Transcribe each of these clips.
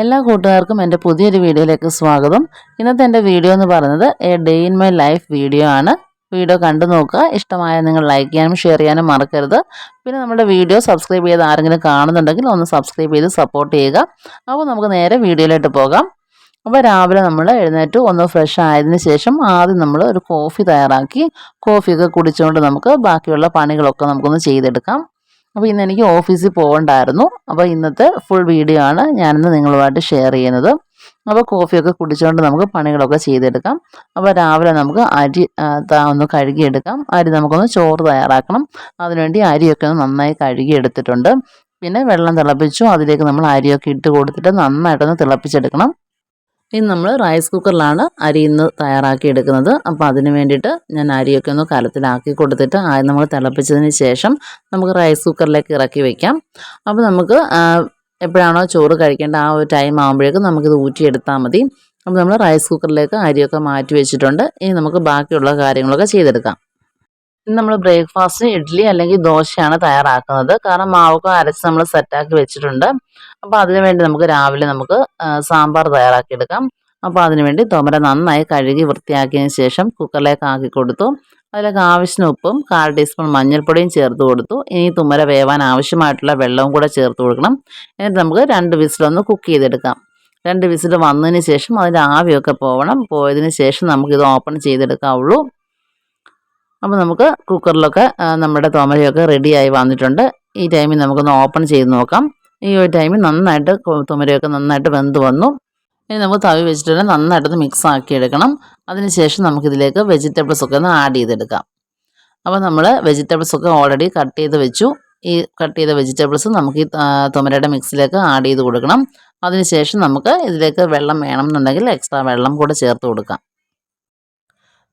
എല്ലാ കൂട്ടുകാർക്കും എന്റെ പുതിയൊരു വീഡിയോയിലേക്ക് സ്വാഗതം. ഇന്നത്തെ എന്റെ വീഡിയോ എന്ന് പറയുന്നത് a day in my life video ആണ്. വീഡിയോ കണ്ടു നോക്കുക. ഇഷ്ടമായ നിങ്ങൾ ലൈക്ക് ചെയ്യാനും ഷെയർ ചെയ്യാനും മറക്കരുത്. പിന്നെ നമ്മുടെ വീഡിയോ സബ്സ്ക്രൈബ് ചെയ്ത് ആരെങ്കിലും കാണുന്നുണ്ടെങ്കിൽ ഒന്ന് സബ്സ്ക്രൈബ് ചെയ്ത് സപ്പോർട്ട് ചെയ്യുക. അപ്പോൾ നമുക്ക് നേരെ വീഡിയോയിലോട്ട് പോകാം. അപ്പോൾ രാവിലെ നമ്മൾ എഴുന്നേറ്റ്. ഒന്ന് ഫ്രഷ് ആയതിനു ശേഷം ആദ്യം നമ്മൾ ഒരു കോഫി തയ്യാറാക്കി. കോഫിയൊക്കെ കുടിച്ചുകൊണ്ട് നമുക്ക് ബാക്കിയുള്ള പണികളൊക്കെ നമുക്കൊന്ന് ചെയ്തെടുക്കാം. അപ്പോൾ ഇന്ന് എനിക്ക് ഓഫീസിൽ പോകണ്ടായിരുന്നു. അപ്പോൾ ഇന്നത്തെ ഫുൾ വീഡിയോ ആണ് ഞാനിന്ന് നിങ്ങളുമായിട്ട് ഷെയർ ചെയ്യുന്നത്. അപ്പോൾ കോഫിയൊക്കെ കുടിച്ചുകൊണ്ട് നമുക്ക് പണികളൊക്കെ ചെയ്തെടുക്കാം. അപ്പോൾ രാവിലെ നമുക്ക് അരി ഒന്ന് കഴുകിയെടുക്കാം. അരി നമുക്കൊന്ന് ചോറ് തയ്യാറാക്കണം. അതിനുവേണ്ടി അരിയൊക്കെ ഒന്ന് നന്നായി കഴുകിയെടുത്തിട്ടുണ്ട്. പിന്നെ വെള്ളം തിളപ്പിച്ചു. അതിലേക്ക് നമ്മൾ അരിയൊക്കെ ഇട്ട് കൊടുത്തിട്ട് നന്നായിട്ടൊന്ന് തിളപ്പിച്ചെടുക്കണം. ഇന്ന് നമ്മൾ റൈസ് കുക്കറിലാണ് അരി ഇന്ന് തയ്യാറാക്കി എടുക്കുന്നത്. അപ്പോൾ അതിന് വേണ്ടിയിട്ട് ഞാൻ അരിയൊക്കെ ഒന്ന് കലത്തിലാക്കി കൊടുത്തിട്ട് ആദ്യം നമ്മൾ തിളപ്പിച്ചതിന് ശേഷം നമുക്ക് റൈസ് കുക്കറിലേക്ക് ഇറക്കി വയ്ക്കാം അപ്പോൾ നമുക്ക് എപ്പോഴാണോ ചോറ് കഴിക്കേണ്ട ആ ഒരു ടൈം ആകുമ്പോഴേക്കും നമുക്കിത് ഊറ്റിയെടുത്താൽ മതി. അപ്പോൾ നമ്മൾ റൈസ് കുക്കറിലേക്ക് അരിയൊക്കെ മാറ്റി വെച്ചിട്ടുണ്ട്. ഇനി നമുക്ക് ബാക്കിയുള്ള കാര്യങ്ങളൊക്കെ ചെയ്തെടുക്കാം. ഇന്ന് നമ്മൾ ബ്രേക്ക്ഫാസ്റ്റ് ഇഡ്ഡലി അല്ലെങ്കിൽ ദോശയാണ് തയ്യാറാക്കുന്നത്. കാരണം മാവൊക്കെ അരച്ച് നമ്മൾ സെറ്റാക്കി വെച്ചിട്ടുണ്ട്. അപ്പോൾ അതിന് വേണ്ടി നമുക്ക് രാവിലെ നമുക്ക് സാമ്പാർ തയ്യാറാക്കിയെടുക്കാം. അപ്പോൾ അതിനുവേണ്ടി തോമര നന്നായി കഴുകി വൃത്തിയാക്കിയതിന് ശേഷം കുക്കറിലേക്ക് ആക്കി കൊടുത്തു. അതിലേക്ക് ആവശ്യത്തിന് ഉപ്പും കാൽ ടീസ്പൂൺ മഞ്ഞൾപ്പൊടിയും ചേർത്ത് കൊടുത്തു. ഇനി തുമര വേവാൻ ആവശ്യമായിട്ടുള്ള വെള്ളവും കൂടെ ചേർത്ത് കൊടുക്കണം. എന്നിട്ട് നമുക്ക് രണ്ട് വിസിലൊന്ന് കുക്ക് ചെയ്തെടുക്കാം. രണ്ട് വിസിൽ വന്നതിന് ശേഷം അതിന്റെ ആവിയൊക്കെ പോകണം പോയതിന് ശേഷം നമുക്കിത് ഓപ്പൺ ചെയ്തെടുക്കാവുള്ളൂ. അപ്പോൾ നമുക്ക് കുക്കറിലൊക്കെ നമ്മുടെ തോമരയൊക്കെ റെഡിയായി വന്നിട്ടുണ്ട്. ഈ ടൈമിൽ നമുക്കൊന്ന് ഓപ്പൺ ചെയ്ത് നോക്കാം. ഈ ഒരു ടൈമിൽ നന്നായിട്ട് തുമരയൊക്കെ നന്നായിട്ട് വെന്ത് വന്നു. ഇനി നമുക്ക് തവി വെച്ചിട്ട് നന്നായിട്ടൊന്ന് മിക്സ് ആക്കി എടുക്കണം. അതിനുശേഷം നമുക്കിതിലേക്ക് വെജിറ്റബിൾസ് ഒക്കെ ഒന്ന് ആഡ് ചെയ്തെടുക്കാം. അപ്പോൾ നമ്മൾ വെജിറ്റബിൾസ് ഒക്കെ ഓൾറെഡി കട്ട് ചെയ്ത് വെച്ചു. ഈ കട്ട് ചെയ്ത വെജിറ്റബിൾസ് നമുക്ക് ഈ തുമരയുടെ മിക്സിലേക്ക് ആഡ് ചെയ്ത് കൊടുക്കണം. അതിനുശേഷം നമുക്ക് ഇതിലേക്ക് വെള്ളം വേണമെന്നുണ്ടെങ്കിൽ എക്സ്ട്രാ വെള്ളം കൂടെ ചേർത്ത് കൊടുക്കാം.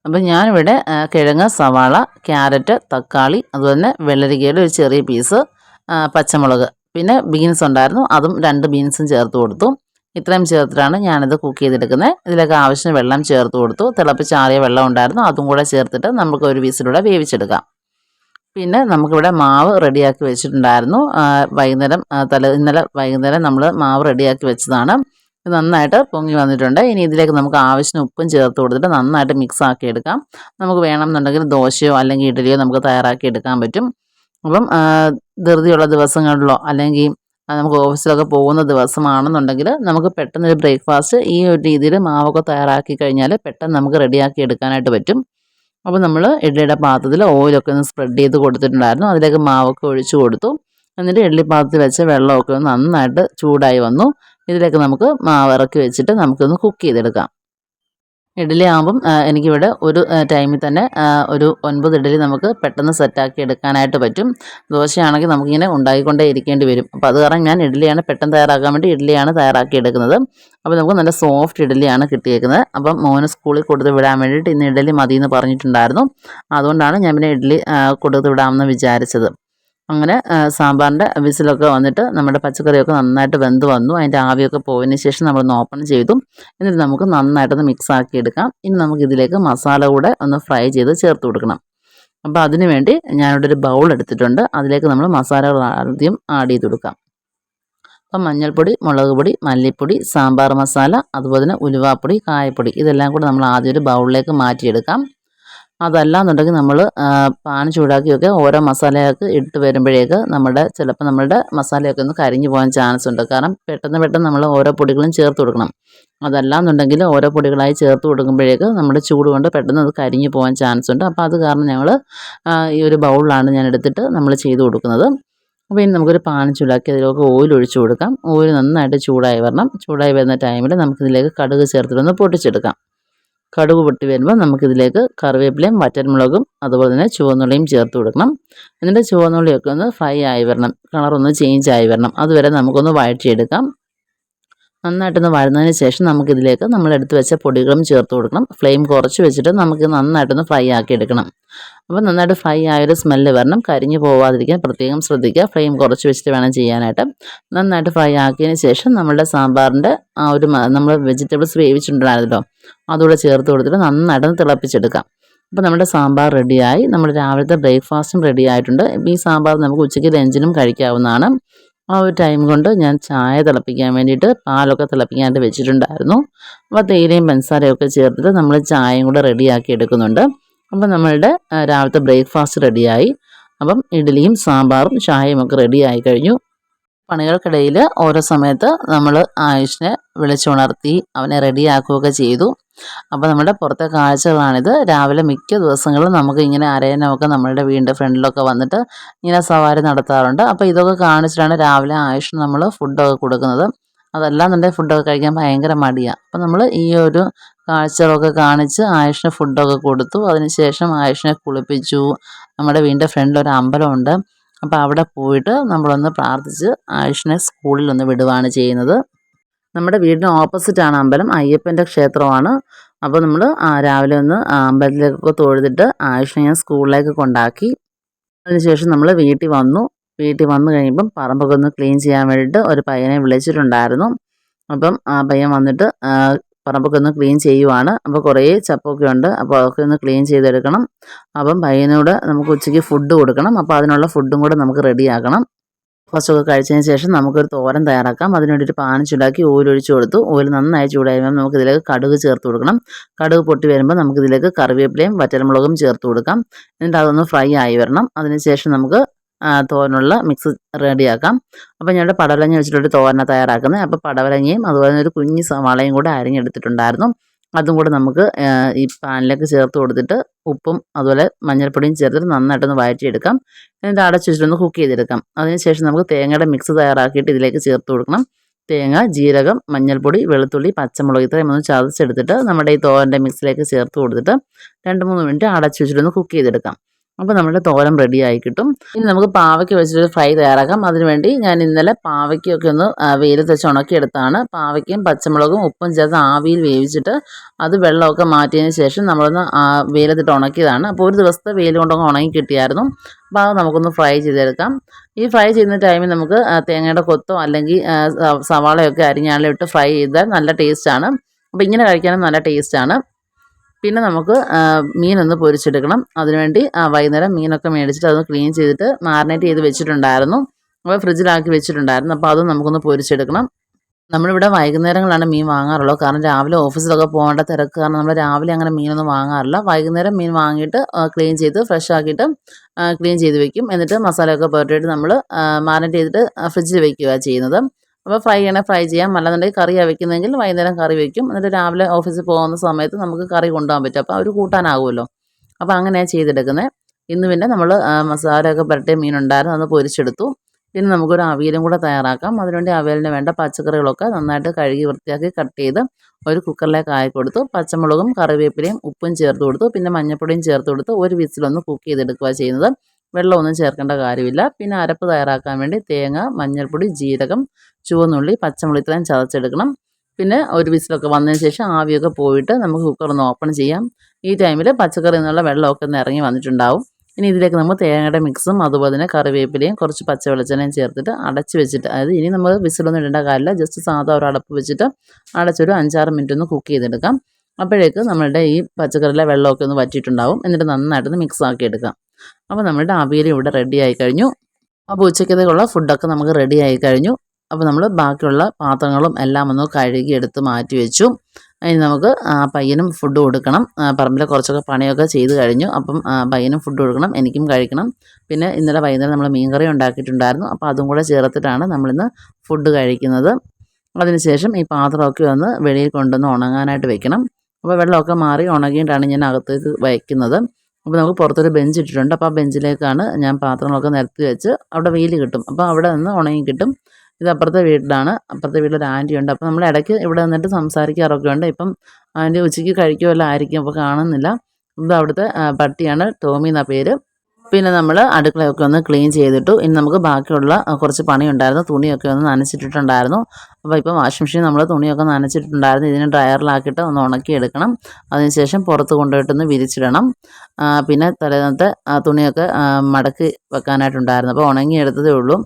അപ്പോൾ ഞാനിവിടെ കിഴങ്ങ് സവാള ക്യാരറ്റ് തക്കാളി അതുപോലെ വെള്ളരിക്കയുടെ ഒരു ചെറിയ പീസ് പച്ചമുളക്. പിന്നെ ബീൻസ് ഉണ്ടായിരുന്നു. അതും രണ്ട് ബീൻസും ചേർത്ത് കൊടുത്തു. ഇത്രയും ചേർത്തിട്ടാണ് ഞാനിത് കുക്ക് ചെയ്തെടുക്കുന്നത്. ഇതിലേക്ക് ആവശ്യം വെള്ളം ചേർത്ത് കൊടുത്തു. തിളപ്പിച്ചാറിയ വെള്ളം ഉണ്ടായിരുന്നു. അതും കൂടെ ചേർത്തിട്ട് നമുക്ക് ഒരു പീസിലൂടെ വേവിച്ചെടുക്കാം. പിന്നെ നമുക്കിവിടെ മാവ് റെഡിയാക്കി വെച്ചിട്ടുണ്ടായിരുന്നു. വൈകുന്നേരം തല ഇന്നലെ വൈകുന്നേരം നമ്മൾ മാവ് റെഡിയാക്കി വെച്ചതാണ്. നന്നായിട്ട് പൊങ്ങി വന്നിട്ടുണ്ട്. ഇനി ഇതിലേക്ക് നമുക്ക് ആവശ്യത്തിന് ഉപ്പും ചേർത്ത് കൊടുത്തിട്ട് നന്നായിട്ട് മിക്സ് ആക്കി എടുക്കാം. നമുക്ക് വേണമെന്നുണ്ടെങ്കിൽ ദോശയോ അല്ലെങ്കിൽ ഇഡലിയോ നമുക്ക് തയ്യാറാക്കി എടുക്കാൻ പറ്റും. അപ്പം ധൃതിയുള്ള ദിവസങ്ങളിലോ അല്ലെങ്കിൽ നമുക്ക് ഓഫീസിലൊക്കെ പോകുന്ന ദിവസമാണെന്നുണ്ടെങ്കിൽ നമുക്ക് പെട്ടെന്നൊരു ബ്രേക്ക്ഫാസ്റ്റ് ഈ ഒരു രീതിയിൽ മാവൊക്കെ തയ്യാറാക്കി കഴിഞ്ഞാൽ പെട്ടെന്ന് നമുക്ക് റെഡിയാക്കി എടുക്കാനായിട്ട് പറ്റും. അപ്പോൾ നമ്മൾ ഇഡ്ഡലിയുടെ പാത്രത്തിൽ ഓയിലൊക്കെ ഒന്ന് സ്പ്രെഡ് ചെയ്ത് കൊടുത്തിട്ടുണ്ടായിരുന്നു. അതിലേക്ക് മാവൊക്കെ ഒഴിച്ചു കൊടുത്തു. എന്നിട്ട് ഇഡ്ഡലി പാത്രത്തിൽ വെച്ച വെള്ളമൊക്കെ നന്നായിട്ട് ചൂടായി വന്നു. ഇതിലേക്ക് നമുക്ക് മാവ് ഇറക്കി വെച്ചിട്ട് നമുക്കൊന്ന് കുക്ക് ചെയ്തെടുക്കാം. ഇഡലി ആകുമ്പം എനിക്കിവിടെ ഒരു ടൈമിൽ തന്നെ ഒരു ഒൻപത് ഇഡലി നമുക്ക് പെട്ടെന്ന് സെറ്റാക്കി എടുക്കാനായിട്ട് പറ്റും. ദോശയാണെങ്കിൽ നമുക്കിങ്ങനെ ഉണ്ടാക്കിക്കൊണ്ടേ ഇരിക്കേണ്ടി വരും. അപ്പോൾ അത് കാരണം ഞാൻ ഇഡലിയാണ് പെട്ടെന്ന് തയ്യാറാക്കാൻ വേണ്ടി ഇഡലിയാണ് തയ്യാറാക്കി എടുക്കുന്നത്. അപ്പോൾ നമുക്ക് നല്ല സോഫ്റ്റ് ഇഡലിയാണ് കിട്ടിയേക്കുന്നത്. അപ്പം മോന് സ്കൂളിൽ കൊടുത്ത് വിടാൻ വേണ്ടിയിട്ട് ഇന്ന് ഇഡലി മതി എന്ന് പറഞ്ഞിട്ടുണ്ടായിരുന്നു. അതുകൊണ്ടാണ് ഞാൻ പിന്നെ ഇഡലി കൊടുത്ത് വിടാമെന്ന് വിചാരിച്ചത്. അങ്ങനെ സാമ്പാറിന്റെ വിസിലൊക്കെ വന്നിട്ട് നമ്മുടെ പച്ചക്കറിയൊക്കെ നന്നായിട്ട് വെന്ത് വന്നു. അതിന്റെ ആവിയൊക്കെ പോയതിന് ശേഷം നമ്മളൊന്ന് ഓപ്പൺ ചെയ്തു. എന്നിട്ട് നമുക്ക് നന്നായിട്ടൊന്ന് മിക്സ് ആക്കി എടുക്കാം. ഇനി നമുക്ക് ഇതിലേക്ക് മസാല കൂടെ ഒന്ന് ഫ്രൈ ചെയ്ത് ചേർത്ത് കൊടുക്കണം. അപ്പോൾ അതിന് വേണ്ടി ഞാനിവിടെ ഒരു ബൗൾ എടുത്തിട്ടുണ്ട്. അതിലേക്ക് നമ്മൾ മസാലകൾ ആദ്യം ആഡ് ചെയ്ത് കൊടുക്കാം. അപ്പം മഞ്ഞൾപ്പൊടി മുളക് പൊടി മല്ലിപ്പൊടി സാമ്പാർ മസാല അതുപോലെ തന്നെ ഉലുവാപ്പൊടി കായപ്പൊടി ഇതെല്ലാം കൂടെ നമ്മൾ ആദ്യം ഒരു ബൗളിലേക്ക് മാറ്റിയെടുക്കാം. അതല്ല എന്നുണ്ടെങ്കിൽ നമ്മൾ പാൻ ചൂടാക്കിയൊക്കെ ഓരോ മസാലയൊക്കെ ഇട്ട് വരുമ്പോഴേക്ക് നമ്മുടെ ചിലപ്പോൾ നമ്മളുടെ മസാലയൊക്കെ ഒന്ന് കരിഞ്ഞു പോകാൻ ചാൻസ് ഉണ്ട്. കാരണം പെട്ടെന്ന് പെട്ടെന്ന് നമ്മൾ ഓരോ പൊടികളും ചേർത്ത് കൊടുക്കണം. അതല്ല എന്നുണ്ടെങ്കിൽ ഓരോ പൊടികളായി ചേർത്ത് കൊടുക്കുമ്പോഴേക്ക് നമ്മുടെ ചൂട് കൊണ്ട് പെട്ടെന്ന് അത് കരിഞ്ഞു പോകാൻ ചാൻസ് ഉണ്ട്. അപ്പോൾ അത് കാരണം ഞങ്ങൾ ഈ ഒരു ബൗളിലാണ് ഞാൻ എടുത്തിട്ട് നമ്മൾ ചെയ്ത് കൊടുക്കുന്നത്. അപ്പോൾ ഇനി നമുക്കൊരു പാൻ ചൂടാക്കി അതിലേക്ക് ഓയിൽ ഒഴിച്ചു കൊടുക്കാം. ഓയിൽ നന്നായിട്ട് ചൂടായി വരണം. ചൂടായി വരുന്ന ടൈമിൽ നമുക്കിതിലേക്ക് കടുക് ചേർത്തിട്ടൊന്ന് പൊട്ടിച്ചെടുക്കാം. കടുക് പൊട്ടി വരുമ്പോൾ നമുക്കിതിലേക്ക് കറിവേപ്പിലയും വറ്റൻമുളകും അതുപോലെ തന്നെ ചുവന്നുള്ളിയും ചേർത്ത് കൊടുക്കണം. എന്നിട്ട് ചുവന്നുള്ളിയൊക്കെ ഒന്ന് ഫ്രൈ ആയി വരണം. കളറൊന്ന് ചേഞ്ച് ആയി വരണം. അതുവരെ നമുക്കൊന്ന് വഴറ്റിയെടുക്കാം. നന്നായിട്ടൊന്ന് വഴുന്നതിന് ശേഷം നമുക്കിതിലേക്ക് നമ്മൾ എടുത്ത് വെച്ച പൊടികളും ചേർത്ത് കൊടുക്കണം. ഫ്ലെയിം കുറച്ച് വെച്ചിട്ട് നമുക്ക് നന്നായിട്ടൊന്ന് ഫ്രൈ ആക്കി എടുക്കണം. അപ്പോൾ നന്നായിട്ട് ഫ്രൈ ആയൊരു സ്മെല്ല് വരണം. കരിഞ്ഞു പോവാതിരിക്കാൻ പ്രത്യേകം ശ്രദ്ധിക്കുക. ഫ്ലെയിം കുറച്ച് വെച്ചിട്ട് വേണം ചെയ്യാനായിട്ട്. നന്നായിട്ട് ഫ്രൈ ആക്കിയതിന് ശേഷം നമ്മുടെ സാമ്പാറിന്റെ ആ ഒരു നമ്മൾ വെജിറ്റബിൾസ് വേവിച്ചിട്ടുണ്ടായിരുന്നല്ലോ അതുകൂടെ ചേർത്ത് കൊടുത്തിട്ട് നന്നായിട്ടൊന്ന് തിളപ്പിച്ചെടുക്കാം. അപ്പോൾ നമ്മുടെ സാമ്പാർ റെഡിയായി നമ്മുടെ രാവിലത്തെ ബ്രേക്ക്ഫാസ്റ്റും റെഡി ആയിട്ടുണ്ട്. ഈ സാമ്പാർ നമുക്ക് ഉച്ചയ്ക്ക് ലഞ്ചിനും കഴിക്കാവുന്നതാണ്. ആ ഒരു ടൈം കൊണ്ട് ഞാൻ ചായ തിളപ്പിക്കാൻ വേണ്ടിയിട്ട് പാലൊക്കെ തിളപ്പിക്കാനായിട്ട് വെച്ചിട്ടുണ്ടായിരുന്നു. അപ്പോൾ തേയിലയും പഞ്ചസാരയും ഒക്കെ ചേർത്തിട്ട് നമ്മൾ ചായയും കൂടെ റെഡിയാക്കി എടുക്കുന്നുണ്ട്. അപ്പം നമ്മളുടെ രാവിലത്തെ ബ്രേക്ക്ഫാസ്റ്റ് റെഡിയായി അപ്പം ഇഡ്ഡലിയും സാമ്പാറും ചായയും ഒക്കെ റെഡിയായി കഴിഞ്ഞു. പണികൾക്കിടയിൽ ഓരോ സമയത്ത് നമ്മൾ ആയുഷിനെ വിളിച്ചുണർത്തി അവനെ റെഡിയാക്കുകയൊക്കെ ചെയ്തു. അപ്പോൾ നമ്മുടെ പുറത്തെ കാഴ്ചകളാണിത്. രാവിലെ മിക്ക ദിവസങ്ങളും നമുക്ക് ഇങ്ങനെ അരയനമൊക്കെ നമ്മളുടെ വീടിന്റെ ഫ്രണ്ടിലൊക്കെ വന്നിട്ട് ഇങ്ങനെ സവാരി നടത്താറുണ്ട്. അപ്പോൾ ഇതൊക്കെ കാണിച്ചിട്ടാണ് രാവിലെ ആയുഷിന് നമ്മൾ ഫുഡൊക്കെ കൊടുക്കുന്നത്. അതെല്ലാം അതല്ലാന്നുണ്ടെങ്കിൽ ഫുഡൊക്കെ കഴിക്കാൻ ഭയങ്കര മടിയാണ് അപ്പോൾ നമ്മൾ ഈ ഒരു കാഴ്ചകളൊക്കെ കാണിച്ച് ആയുഷിന് ഫുഡൊക്കെ കൊടുത്തു. അതിനുശേഷം ആയുഷിനെ കുളിപ്പിച്ചു. നമ്മുടെ വീടിന്റെ ഫ്രണ്ടിൽ ഒരു അമ്പലമുണ്ട്. അപ്പോൾ അവിടെ പോയിട്ട് നമ്മളൊന്ന് പ്രാർത്ഥിച്ച് ആയുഷിനെ സ്കൂളിൽ ഒന്ന് വിടുവാണ് ചെയ്യുന്നത്. നമ്മുടെ വീടിന് ഓപ്പോസിറ്റാണ് അമ്പലം അയ്യപ്പന്റെ ക്ഷേത്രമാണ്. അപ്പോൾ നമ്മൾ രാവിലെ ഒന്ന് അമ്പലത്തിലേക്കൊക്കെ തൊഴുതിട്ട് ആയുഷിനെ ഞാൻ സ്കൂളിലേക്ക് കൊണ്ടാക്കി. അതിനുശേഷം നമ്മൾ വീട്ടിൽ വന്നു. വീട്ടിൽ വന്നു കഴിയുമ്പം പറമ്പൊക്കെ ഒന്ന് ക്ലീൻ ചെയ്യാൻ വേണ്ടിയിട്ട് ഒരു പയ്യനെ വിളിച്ചിട്ടുണ്ടായിരുന്നു. അപ്പം ആ പയ്യൻ വന്നിട്ട് പറമ്പൊക്കെ ഒന്ന് ക്ലീൻ ചെയ്യുവാണ്. അപ്പോൾ കുറേ ചപ്പൊക്കെ ഉണ്ട് അപ്പോൾ അതൊക്കെ ഒന്ന് ക്ലീൻ ചെയ്തെടുക്കണം. അപ്പം പയ്യനോട് നമുക്ക് ഉച്ചയ്ക്ക് ഫുഡ് കൊടുക്കണം. അപ്പോൾ അതിനുള്ള ഫുഡും കൂടെ നമുക്ക് റെഡിയാക്കണം. കുറച്ചൊക്കെ കഴിച്ചതിന് ശേഷം നമുക്കൊരു തോരൻ തയ്യാറാക്കാം. അതിന് വേണ്ടിയിട്ട് പാൻ ചൂടാക്കി ഓയിലൊഴിച്ച് കൊടുത്തു. ഓയിൽ നന്നായി ചൂടായുമ്പോൾ നമുക്ക് ഇതിലേക്ക് കടുക് ചേർത്ത് കൊടുക്കണം. കടുക് പൊട്ടി വരുമ്പോൾ നമുക്ക് ഇതിലേക്ക് കറിവേപ്പിലയും വറ്റൽമുളകും ചേർത്ത് കൊടുക്കാം. എന്നിട്ട് അതൊന്ന് ഫ്രൈ ആയി വരണം. അതിനുശേഷം നമുക്ക് തോരനുള്ള മിക്സ് റെഡിയാക്കാം അപ്പോൾ ഞങ്ങളുടെ പടവലങ്ങ വെച്ചിട്ടൊരു തോരന തയ്യാറാക്കുന്നത് അപ്പോൾ പടവലങ്ങയും അതുപോലെ തന്നെ ഒരു കുഞ്ഞ് സവാളയും കൂടെ അരിഞ്ഞെടുത്തിട്ടുണ്ടായിരുന്നു. അതും കൂടെ നമുക്ക് ഈ പാനിലേക്ക് ചേർത്ത് കൊടുത്തിട്ട് ഉപ്പും അതുപോലെ മഞ്ഞൾപ്പൊടിയും ചേർത്തിട്ട് നന്നായിട്ടൊന്ന് വഴറ്റിയെടുക്കാം. എന്നിട്ട് അടച്ച് വെച്ചിട്ടൊന്ന് കുക്ക് ചെയ്തെടുക്കാം. അതിനുശേഷം നമുക്ക് തേങ്ങയുടെ മിക്സ് തയ്യാറാക്കിയിട്ട് ഇതിലേക്ക് ചേർത്ത് കൊടുക്കണം. തേങ്ങ ജീരകം മഞ്ഞൾപ്പൊടി വെളുത്തുള്ളി പച്ചമുളക് ഇത്രയും ഒന്ന് ചതച്ചെടുത്തിട്ട് നമ്മുടെ ഈ തോരന്റെ മിക്സിലേക്ക് ചേർത്ത് കൊടുത്തിട്ട് രണ്ട് മൂന്ന് മിനിറ്റ് അടച്ച് വെച്ചിട്ടൊന്ന് കുക്ക് ചെയ്തെടുക്കാം. അപ്പോൾ നമ്മുടെ തോരൻ റെഡി ആയി കിട്ടും ഇനി നമുക്ക് പാവയ്ക്ക് വെച്ചിട്ട് ഫ്രൈ തയ്യാറാക്കാം. അതിനുവേണ്ടി ഞാൻ ഇന്നലെ പാവയ്ക്കൊക്കെ ഒന്ന് വെയിലത്ത് വെച്ച് ഉണക്കിയെടുത്താണ്. പാവയ്ക്കും പച്ചമുളകും ഉപ്പും ചേർത്ത് ആവിയിൽ വേവിച്ചിട്ട് അത് വെള്ളമൊക്കെ മാറ്റിയതിന് ശേഷം നമ്മളൊന്ന് വെയിലത്തിട്ട് ഉണക്കിയതാണ്. അപ്പോൾ ഒരു ദിവസത്തെ വെയിൽ കൊണ്ടൊക്കെ ഉണങ്ങി കിട്ടിയായിരുന്നു. അപ്പോൾ അത് നമുക്കൊന്ന് ഫ്രൈ ചെയ്തെടുക്കാം. ഈ ഫ്രൈ ചെയ്യുന്ന ടൈമിൽ നമുക്ക് തേങ്ങയുടെ കൊത്തോ അല്ലെങ്കിൽ സവാളയൊക്കെ അരിഞ്ഞാളിലിട്ട് ഫ്രൈ ചെയ്താൽ നല്ല ടേസ്റ്റാണ് അപ്പോൾ ഇങ്ങനെ കഴിക്കാനും നല്ല ടേസ്റ്റാണ് പിന്നെ നമുക്ക് മീനൊന്ന് പൊരിച്ചെടുക്കണം. അതിനുവേണ്ടി വൈകുന്നേരം മീനൊക്കെ മേടിച്ചിട്ട് അതൊന്ന് ക്ലീൻ ചെയ്തിട്ട് മാറിനേറ്റ് ചെയ്ത് വെച്ചിട്ടുണ്ടായിരുന്നു. അപ്പോൾ ഫ്രിഡ്ജിലാക്കി വെച്ചിട്ടുണ്ടായിരുന്നു. അപ്പോൾ അതും നമുക്കൊന്ന് പൊരിച്ചെടുക്കണം. നമ്മളിവിടെ വൈകുന്നേരങ്ങളാണ് മീൻ വാങ്ങാറുള്ളത്. കാരണം രാവിലെ ഓഫീസിലൊക്കെ പോകേണ്ട തിരക്ക് കാരണം നമ്മൾ രാവിലെ അങ്ങനെ മീനൊന്നും വാങ്ങാറില്ല. വൈകുന്നേരം മീൻ വാങ്ങിയിട്ട് ക്ലീൻ ചെയ്ത് ഫ്രഷ് ആക്കിയിട്ട് ക്ലീൻ ചെയ്ത് വെക്കും. എന്നിട്ട് മസാലയൊക്കെ പുരട്ടിയിട്ട് നമ്മൾ മാരിനേറ്റ് ചെയ്തിട്ട് ഫ്രിഡ്ജിൽ വെക്കുകയാണ് ചെയ്യുന്നത്. അപ്പോൾ ഫ്രൈ ചെയ്യണേ ഫ്രൈ ചെയ്യാം. അല്ലാന്നുണ്ടെങ്കിൽ കറിയാണ് വെക്കുന്നതെങ്കിൽ വൈകുന്നേരം കറി വയ്ക്കും എന്നിട്ട് രാവിലെ ഓഫീസിൽ പോകുന്ന സമയത്ത് നമുക്ക് കറി കൊണ്ടുപോകാൻ പറ്റും. അപ്പോൾ അവർ കൂട്ടാനാകുമല്ലോ. അപ്പോൾ അങ്ങനെയാണ് ചെയ്തെടുക്കുന്നത് ഇന്ന് പിന്നെ നമ്മൾ മസാലയൊക്കെ പുരട്ടിയ മീനുണ്ടായിരുന്നു. അത് പൊരിച്ചെടുത്തു. പിന്നെ നമുക്കൊരു അവിയലും കൂടെ തയ്യാറാക്കാം. അതിനുവേണ്ടി അവിയലിന് വേണ്ട പച്ചക്കറികളൊക്കെ നന്നായിട്ട് കഴുകി വൃത്തിയാക്കി കട്ട് ചെയ്ത് ഒരു കുക്കറിലേക്ക് ആയി കൊടുത്തു. പച്ചമുളകും കറിവേപ്പിലയും ഉപ്പും ചേർത്ത് കൊടുത്തു. പിന്നെ മഞ്ഞപ്പൊടിയും ചേർത്ത് കൊടുത്ത് ഒരു വിസിലൊന്ന് കുക്ക് ചെയ്തെടുക്കുക ചെയ്യുന്നത്. വെള്ളമൊന്നും ചേർക്കേണ്ട കാര്യമില്ല. പിന്നെ അരപ്പ് തയ്യാറാക്കാൻ വേണ്ടി തേങ്ങ മഞ്ഞൾപ്പൊടി ജീരകം ചുവന്നുള്ളി പച്ചമുളക് ഇത്രയും ചതച്ചെടുക്കണം. പിന്നെ ഒരു വിസിലൊക്കെ വന്നതിന് ശേഷം ആവിയൊക്കെ പോയിട്ട് നമുക്ക് കുക്കർ ഒന്ന് ഓപ്പൺ ചെയ്യാം. ഈ ടൈമിൽ പച്ചക്കറി നിന്നുള്ള വെള്ളമൊക്കെ ഒന്ന് ഇറങ്ങി വന്നിട്ടുണ്ടാവും. ഇനി ഇതിലേക്ക് നമ്മൾ തേങ്ങയുടെ മിക്സും അതുപോലെ തന്നെ കറിവേപ്പിലയും കുറച്ച് പച്ച വെളിച്ചെണ്ണയും ചേർത്തിട്ട് അടച്ച് വെച്ചിട്ട് അതായത് ഇനി നമ്മൾ വിസിലൊന്നും ഇടേണ്ട കാര്യമില്ല. ജസ്റ്റ് സാധാ ഒരു അടപ്പ് വെച്ചിട്ട് അടച്ചൊരു അഞ്ചാറ് മിനിറ്റ് ഒന്ന് കുക്ക് ചെയ്തെടുക്കാം. അപ്പോഴേക്ക് നമ്മളുടെ ഈ പച്ചക്കറിയിലെ വെള്ളമൊക്കെ ഒന്ന് വറ്റിയിട്ടുണ്ടാവും. എന്നിട്ട് നന്നായിട്ടൊന്ന് മിക്സ് ആക്കി എടുക്കാം. അപ്പോൾ നമ്മളുടെ അവിയൽ ഇവിടെ റെഡി ആയി കഴിഞ്ഞു. അപ്പോൾ ഉച്ചക്കത്തേക്കുള്ള ഫുഡൊക്കെ നമുക്ക് റെഡി ആയി കഴിഞ്ഞു. അപ്പോൾ നമ്മൾ ബാക്കിയുള്ള പാത്രങ്ങളും എല്ലാം ഒന്ന് കഴുകി എടുത്ത് മാറ്റി വെച്ചു. ഇനി നമുക്ക് പയ്യനും ഫുഡ് കൊടുക്കണം. പറമ്പിലെ കുറച്ചൊക്കെ പണിയൊക്കെ ചെയ്ത് കഴിഞ്ഞു. അപ്പം പയ്യനും ഫുഡ് കൊടുക്കണം. എനിക്കും കഴിക്കണം. പിന്നെ ഇന്നലെ വൈകുന്നേരം നമ്മൾ മീൻകറി ഉണ്ടാക്കിയിട്ടുണ്ടായിരുന്നു. അപ്പോൾ അതും കൂടെ ചേർത്തിട്ടാണ് നമ്മളിന്ന് ഫുഡ് കഴിക്കുന്നത്. അതിനുശേഷം ഈ പാത്രമൊക്കെ ഒന്ന് വെളിയിൽ കൊണ്ടുവന്ന് ഉണങ്ങാനായിട്ട് വെക്കണം. അപ്പോൾ വെള്ളമൊക്കെ മാറി ഉണങ്ങിയിട്ടാണ് ഞാൻ അകത്തേക്ക് വയ്ക്കുന്നത്. അപ്പോൾ നമുക്ക് പുറത്തൊരു ബെഞ്ച് ഇട്ടിട്ടുണ്ട്. അപ്പോൾ ആ ബെഞ്ചിലേക്കാണ് ഞാൻ പാത്രങ്ങളൊക്കെ നിരത്തി വെച്ച് അവിടെ വെയിൽ കിട്ടും. അപ്പോൾ അവിടെ നിന്ന് ഉണങ്ങി കിട്ടും. ഇത് അപ്പുറത്തെ വീട്ടിലാണ്. അപ്പുറത്തെ വീട്ടിലൊരു ആന്റി ഉണ്ട്. അപ്പോൾ നമ്മൾ ഇടയ്ക്ക് ഇവിടെ നിന്നിട്ട് സംസാരിക്കാറൊക്കെ ഉണ്ട്. ഇപ്പം ആന്റി ഉച്ചയ്ക്ക് കഴിക്കുമല്ലോ ആയിരിക്കും. അപ്പോൾ കാണുന്നില്ല. ഇത് അവിടുത്തെ പട്ടിയാണ്. ടോമി എന്ന പേര്. പിന്നെ നമ്മൾ അടുക്കളയൊക്കെ ഒന്ന് ക്ലീൻ ചെയ്തിട്ടു. ഇനി നമുക്ക് ബാക്കിയുള്ള കുറച്ച് പണിയുണ്ടായിരുന്നു. തുണിയൊക്കെ ഒന്ന് നനച്ചിട്ടിട്ടുണ്ടായിരുന്നു. അപ്പോൾ ഇപ്പോൾ വാഷിംഗ് മെഷീൻ നമ്മൾ തുണിയൊക്കെ നനച്ചിട്ടുണ്ടായിരുന്നു. ഇതിന് ഡ്രയറിലാക്കിയിട്ട് ഒന്ന് ഉണക്കിയെടുക്കണം. അതിനുശേഷം പുറത്ത് കൊണ്ടുപോയിട്ടൊന്ന് വിരിച്ചിടണം. പിന്നെ തലേന്നത്തെ തുണിയൊക്കെ മടക്കി വെക്കാനായിട്ടുണ്ടായിരുന്നു. അപ്പോൾ ഉണങ്ങിയെടുത്തതേ ഉള്ളൂ.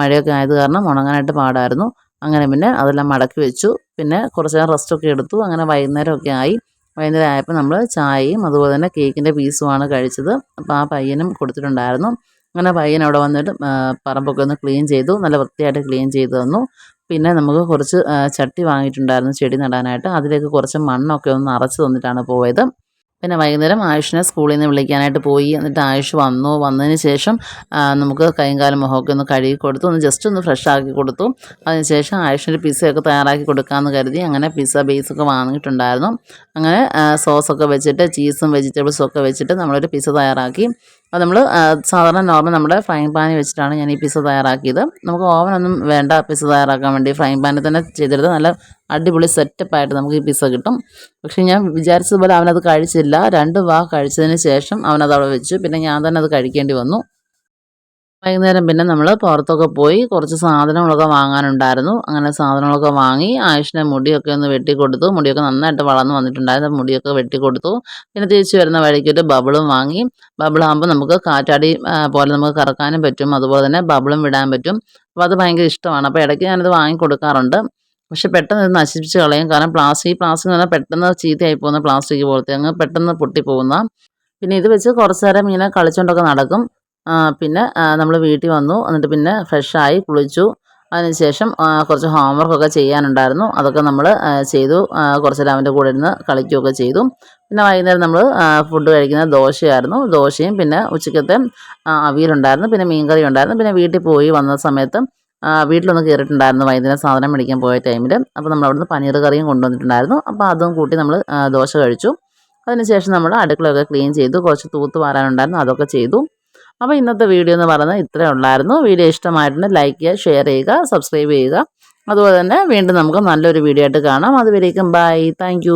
മഴയൊക്കെ ആയത് കാരണം ഉണങ്ങാനായിട്ട് പാടായിരുന്നു. അങ്ങനെ പിന്നെ അതെല്ലാം മടക്കി വെച്ചു. പിന്നെ കുറച്ച് നേരം റെസ്റ്റൊക്കെ എടുത്തു. അങ്ങനെ വൈകുന്നേരമൊക്കെ ആയി. വൈകുന്നേരം ആയപ്പോൾ നമ്മൾ ചായയും അതുപോലെ തന്നെ കേക്കിന്റെ പീസുമാണ് കഴിച്ചത്. അപ്പോൾ ആ പയ്യനും കൊടുത്തിട്ടുണ്ടായിരുന്നു. അങ്ങനെ പയ്യൻ അവിടെ വന്നിട്ട് പറമ്പൊക്കെ ഒന്ന് ക്ലീൻ ചെയ്തു നല്ല വൃത്തിയായിട്ട് ക്ലീൻ ചെയ്തു തന്നു. പിന്നെ നമുക്ക് കുറച്ച് ചട്ടി വാങ്ങിയിട്ടുണ്ടായിരുന്നു ചെടി നടാനായിട്ട്. അതിലേക്ക് കുറച്ച് മണ്ണൊക്കെ ഒന്ന് നിറച്ച് തന്നിട്ടാണ് പോയത്. പിന്നെ വൈകുന്നേരം ആയുഷിനെ സ്കൂളിൽ നിന്ന് വിളിക്കാനായിട്ട് പോയി. എന്നിട്ട് ആയുഷ് വന്നു. വന്നതിന് ശേഷം നമുക്ക് കൈയും കാലും മുഖമൊക്കെ ഒന്ന് കഴുകി കൊടുത്തു. ഒന്ന് ജസ്റ്റ് ഒന്ന് ഫ്രഷ് ആക്കി കൊടുത്തു. അതിനുശേഷം ആയുഷിന്റെ പിസ്സയൊക്കെ തയ്യാറാക്കി കൊടുക്കാമെന്ന് കരുതി അങ്ങനെ പിസ്സ ബേസൊക്കെ വാങ്ങിയിട്ടുണ്ടായിരുന്നു. അങ്ങനെ സോസൊക്കെ വെച്ചിട്ട് ചീസും വെജിറ്റബിൾസും ഒക്കെ വെച്ചിട്ട് നമ്മളൊരു പിസ്സ തയ്യാറാക്കി. അത് നമ്മൾ സാധാരണ നോർമൽ നമ്മുടെ ഫ്രൈങ് പാനിൽ വെച്ചിട്ടാണ് ഞാൻ ഈ പിസ്സ തയ്യാറാക്കിയത്. നമുക്ക് ഓവനൊന്നും വേണ്ട പിസ്സ തയ്യാറാക്കാൻ വേണ്ടി ഫ്രൈങ് പാനിൽ തന്നെ ചെയ്തെടുത്ത് നല്ല അടിപൊളി സെറ്റപ്പായിട്ട് നമുക്ക് ഈ പിസ്സ കിട്ടും. പക്ഷേ ഞാൻ വിചാരിച്ചതുപോലെ അവനത് കഴിച്ചില്ല. രണ്ട് വാ കഴിച്ചതിന് ശേഷം അവനത് അവിടെ വെച്ചു. പിന്നെ ഞാൻ തന്നെ അത് കഴിക്കേണ്ടി വന്നു. വൈകുന്നേരം പിന്നെ നമ്മൾ പുറത്തൊക്കെ പോയി കുറച്ച് സാധനങ്ങളൊക്കെ വാങ്ങാനുണ്ടായിരുന്നു. അങ്ങനെ സാധനങ്ങളൊക്കെ വാങ്ങി ആയുഷിനെ മുടിയൊക്കെ ഒന്ന് വെട്ടിക്കൊടുത്തു മുടിയൊക്കെ നന്നായിട്ട് വളർന്നു വന്നിട്ടുണ്ടായിരുന്നു. മുടിയൊക്കെ വെട്ടിക്കൊടുത്തു പിന്നെ തിരിച്ചു വരുന്ന വഴിക്ക് ഒരു ബബിളും വാങ്ങി. ബബിളാകുമ്പോൾ നമുക്ക് കാറ്റാടി പോലെ നമുക്ക് കറക്കാനും പറ്റും. അതുപോലെ തന്നെ ബബിളും വിടാൻ പറ്റും. അപ്പോൾ അത് ഭയങ്കര ഇഷ്ടമാണ്. അപ്പോൾ ഇടയ്ക്ക് ഞാനത് വാങ്ങി കൊടുക്കാറുണ്ട്. പക്ഷെ പെട്ടെന്ന് ഇത് നശിപ്പിച്ച് കളയും. കാരണം പ്ലാസ്റ്റിക് പ്ലാസ്റ്റിക് എന്ന് പറഞ്ഞാൽ പെട്ടെന്ന് ചീത്തയായി പോകുന്ന പ്ലാസ്റ്റിക് പോലത്തെ അങ്ങ് പെട്ടെന്ന് പൊട്ടിപ്പോകുന്ന. പിന്നെ ഇത് വെച്ച് കുറച്ച് നേരം ഇങ്ങനെ കളിച്ചുകൊണ്ടൊക്കെ നടക്കും. പിന്നെ നമ്മൾ വീട്ടിൽ വന്നു. എന്നിട്ട് പിന്നെ ഫ്രഷായി കുളിച്ചു. അതിനുശേഷം കുറച്ച് കുറച്ച് ഹോംവർക്കൊക്കെ ചെയ്യാനുണ്ടായിരുന്നു. അതൊക്കെ നമ്മൾ ചെയ്തു. കുറച്ച് നേരം അവന്റെ കൂടെ ഇരുന്ന് കളിക്കുകയൊക്കെ ചെയ്തു. പിന്നെ വൈകുന്നേരം നമ്മൾ ഫുഡ് കഴിക്കുന്ന ദോശയായിരുന്നു. ദോശയും പിന്നെ ഉച്ചക്കത്തെ അവിയലുണ്ടായിരുന്നു. പിന്നെ മീൻകറി ഉണ്ടായിരുന്നു. പിന്നെ വീട്ടിൽ പോയി വന്ന സമയത്ത് വീട്ടിലൊന്ന് കയറിയിട്ടുണ്ടായിരുന്നു വൈകുന്നേരം സാധനം മേടിക്കാൻ പോയ ടൈമിൽ അപ്പോൾ നമ്മൾ അവിടുന്ന് പനീർ കറിയും കൊണ്ടുവന്നിട്ടുണ്ടായിരുന്നു. അപ്പോൾ അതും കൂട്ടി നമ്മൾ ദോശ കഴിച്ചു. അതിനുശേഷം നമ്മൾ അടുക്കളയൊക്കെ ക്ലീൻ ചെയ്തു. കുറച്ച് തൂത്ത് വാരാനുണ്ടായിരുന്നു. അതൊക്കെ ചെയ്തു. അപ്പോൾ ഇന്നത്തെ വീഡിയോ എന്ന് പറയുന്നത് ഇത്രയേ ഉള്ളായിരുന്നു. വീഡിയോ ഇഷ്ടമായിട്ടുണ്ട് ലൈക്ക് ചെയ്യുക ഷെയർ ചെയ്യുക സബ്സ്ക്രൈബ് ചെയ്യുക. അതുപോലെ തന്നെ വീണ്ടും നമുക്ക് നല്ലൊരു വീഡിയോ ആയിട്ട് കാണാം. അതുവരേക്കും ബൈ താങ്ക്